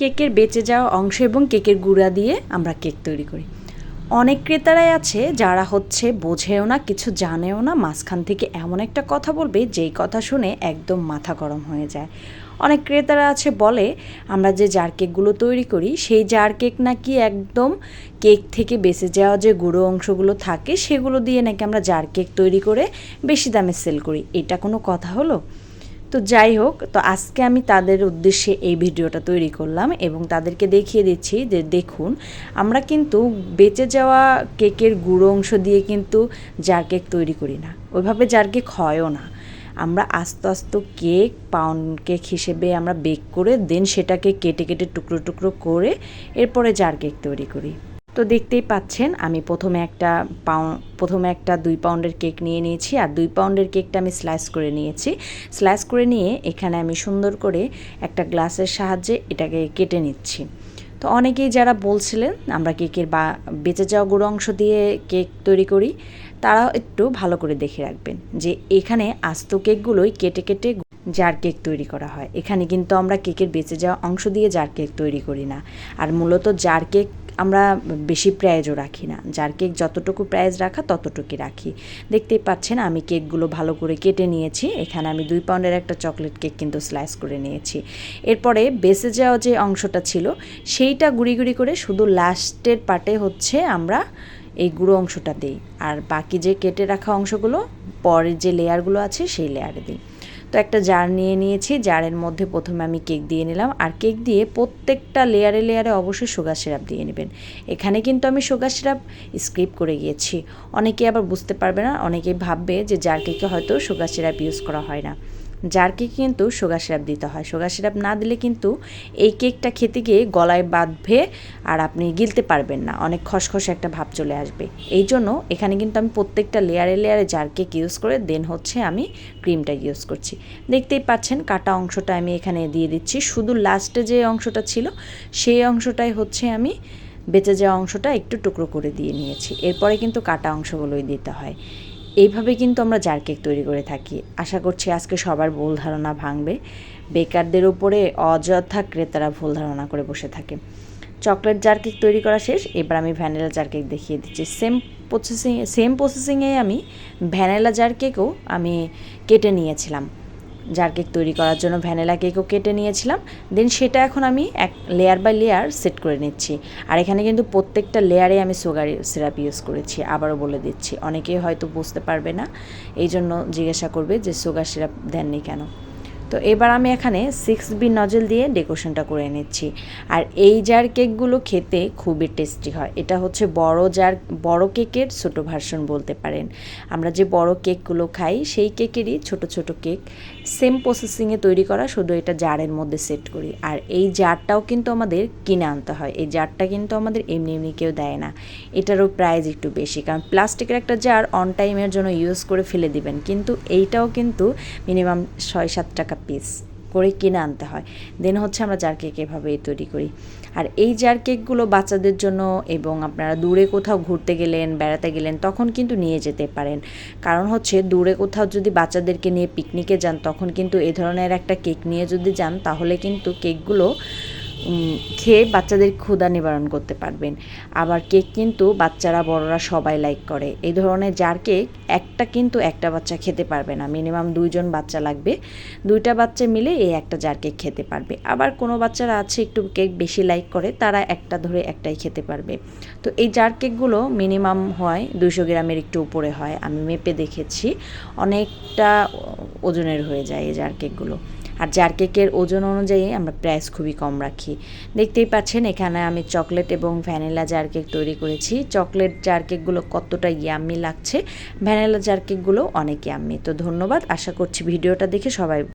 কেকের বেঁচে যাওয়া অংশ এবং কেকের গুঁড়া দিয়ে আমরা কেক তৈরি করি। অনেক ক্রেতারাই আছে যারা হচ্ছে বোঝেও না, কিছু জানেও না, মাঝখান থেকে এমন একটা কথা বলবে যেই কথা শুনে একদম মাথা গরম হয়ে যায়। অনেক ক্রেতারা আছে বলে, আমরা যে জার কেকগুলো তৈরি করি, সেই জার কেক নাকি একদম কেক থেকে বেঁচে যাওয়া যে গুঁড়ো অংশগুলো থাকে, সেগুলো দিয়ে নাকি আমরা জার কেক তৈরি করে বেশি দামে সেল করি। এটা কোনো কথা হলো? তো যাই হোক, তো আজকে আমি তাদের উদ্দেশ্যে এই ভিডিওটা তৈরি করলাম এবং তাদেরকে দেখিয়ে দিচ্ছি যে দেখুন, আমরা কিন্তু বেঁচে যাওয়া কেকের গুঁড়ো অংশ দিয়ে কিন্তু জার কেক তৈরি করি না। ওইভাবে জার কেক হয়ও না। আমরা আস্তে আস্তে কেক পাউন্ড কেক হিসেবে আমরা বেক করে দেন সেটাকে কেটে কেটে টুকরো টুকরো করে এরপরে জার কেক তৈরি করি। তো দেখতেই পাচ্ছেন, আমি প্রথমে একটা পাউন্ড প্রথমে একটা দুই পাউন্ডের কেক নিয়ে নিয়েছি আর দুই পাউন্ডের কেকটা আমি স্লাইস করে নিয়েছি। স্লাইস করে নিয়ে এখানে আমি সুন্দর করে একটা গ্লাসের সাহায্যে এটাকে কেটে নিচ্ছি। তো অনেকেই যারা বলছিলেন, আমরা কেকের বা, বেঁচে যাওয়া গুঁড়ো অংশ দিয়ে কেক তৈরি করি, তারাও একটু ভালো করে দেখে রাখবেন যে এখানে আস্ত কেকগুলোই কেটে কেটে জার কেক তৈরি করা হয়। এখানে কিন্তু আমরা কেকের বেঁচে যাওয়া অংশ দিয়ে জার কেক তৈরি করি না। আর মূলত জার কেক আমরা বেশি প্রাইজও রাখি না। যার কেক যতটুকু প্রাইজ রাখা ততটুকুই রাখি। দেখতেই পাচ্ছেন, আমি কেকগুলো ভালো করে কেটে নিয়েছি। এখানে আমি দুই পাউন্ডের একটা চকলেট কেক কিন্তু স্লাইস করে নিয়েছি। এরপরে বেঁচে যাওয়া যে অংশটা ছিল, সেইটা গুঁড়ি গুঁড়ি করে শুধু লাস্টের পার্টে হচ্ছে আমরা এই গুঁড়ো অংশটা দিই। আর বাকি যে কেটে রাখা অংশগুলো, পরের যে লেয়ারগুলো আছে, সেই লেয়ারে দিই। তো একটা জার নিয়ে নিয়েছি। জারের মধ্যে প্রথমে আমি কেক দিয়ে নিলাম। আর কেক দিয়ে প্রত্যেকটা লেয়ারে লেয়ারে অবশ্যই সুগার সিরাপ দিয়ে নেবেন। এখানে কিন্তু আমি সুগার সিরাপ স্ক্রিপ করে গিয়েছি। অনেকে আবার বুঝতে পারবে না অনেকেই ভাববে যে জার কেকে হয়তো সুগার সিরাপ ইউজ করা হয় না। জারকে কিন্তু সুগার সিরাপ দিতে হয়। সুগার সিরাপ না দিলে কিন্তু এই কেকটা খেতে গিয়ে গলায় বাঁধবে আর আপনি গিলতে পারবেন না। অনেক খসখসে একটা ভাব চলে আসবে। এই জন্য এখানে কিন্তু আমি প্রত্যেকটা লেয়ারে লেয়ারে জার কেক ইউজ করে দেন হচ্ছে আমি ক্রিমটা ইউজ করছি। দেখতেই পাচ্ছেন কাটা অংশটা আমি এখানে দিয়ে দিচ্ছি। শুধু লাস্টে যে অংশটা ছিল, সেই অংশটাই হচ্ছে আমি বেঁচে যাওয়া অংশটা একটু টুকরো করে দিয়ে নিয়েছি। এরপরে কিন্তু কাটা অংশগুলোই দিতে হয়। এইভাবে কিন্তু আমরা জার কেক তৈরি করে থাকি। আশা করছি আজকে সবার ভুল ধারণা ভাঙবে। বেকারদের উপরে অযথা ক্রেতারা ভুল ধারণা করে বসে থাকে। চকলেট জার কেক তৈরি করা শেষ। এবার আমি ভ্যানিলা জার কেক দেখিয়ে দিচ্ছি। সেম প্রসেসিং সেম প্রসেসিংয়ে আমি ভ্যানিলা জার কেকও আমি কেটে নিয়েছিলাম। জার কেক তৈরি করার জন্য ভ্যানিলা কেকও কেটে নিয়েছিলাম। দেন সেটা এখন আমি এক লেয়ার বাই লেয়ার সেট করে নিচ্ছি। আর এখানে কিন্তু প্রত্যেকটা লেয়ারে আমি সুগার সিরাপ ইউজ করেছি, আবারও বলে দিচ্ছি। অনেকেই হয়তো বুঝতে পারবে না এই জন্য জিজ্ঞাসা করবে যে সুগার সিরাপ দেননি কেন। তো এবার আমি এখানে সিক্স বি নজল দিয়ে ডেকোরেশনটা করে নিচ্ছি। আর এই জার কেকগুলো খেতে খুবই টেস্টি হয়। এটা হচ্ছে বড় জার বড় কেকের ছোট ভার্সন বলতে পারেন। আমরা যে বড় কেকগুলো খাই, সেই কেকেরই ছোট ছোট কেক সেম প্রসেসিংয়ে তৈরি করা, শুধু এটা জারের মধ্যে সেট করি। আর এই জারটাও কিন্তু আমাদের কিনে আনতে হয়। এই জারটা কিন্তু আমাদের এমনি এমনি কেউ দেয় না। এটারও প্রাইস একটু বেশি। কারণ প্লাস্টিকের একটা জার অন টাইমের জন্য ইউজ করে ফেলে দিবেন। কিন্তু এইটাও কিন্তু মিনিমাম ছয় সাত টাকা পিস করে কিনে আনতে হয়। দেন হচ্ছে আমরা জার কেক এভাবেই তৈরি করি। আর এই জার কেকগুলো বাচ্চাদের জন্য এবং আপনারা দূরে কোথাও ঘুরতে গেলেন, বেড়াতে গেলেন, তখন কিন্তু নিয়ে যেতে পারেন। কারণ হচ্ছে দূরে কোথাও যদি বাচ্চাদেরকে নিয়ে পিকনিকে যান, তখন কিন্তু এ ধরনের একটা কেক নিয়ে যদি যান, তাহলে কিন্তু কেকগুলো খেয়ে বাচ্চাদের ক্ষুধা নিবারণ করতে পারবেন। আবার কেক কিন্তু বাচ্চারা, বড়রা সবাই লাইক করে। এই ধরনের জার কেক একটা কিন্তু একটা বাচ্চা খেতে পারবে না। মিনিমাম দুইজন বাচ্চা লাগবে। দুইটা বাচ্চা মিলে এই একটা জার কেক খেতে পারবে। আবার কোনো বাচ্চারা আছে একটু কেক বেশি লাইক করে, তারা একটা ধরে একটাই খেতে পারবে। তো এই জার কেকগুলো মিনিমাম হয় দুইশো গ্রামের একটু উপরে হয়। আমি মেপে দেখেছি। অনেকটা ওজনের হয়ে যায় এই জার কেকগুলো। আর জার কেকের ওজন অনুযায়ী আমরা প্রাইস খুবই কম রাখি। দেখতেই পাচ্ছেন, এখানে আমি চকলেট এবং ভ্যানিলা জার কেক তৈরি করেছি। চকলেট জার কেকগুলো কতটা ইয়াম্মি লাগছে ভ্যানিলা জার কেকগুলো অনেক ইয়াম্মি তো ধন্যবাদ, আশা করছি ভিডিওটা দেখে সবাই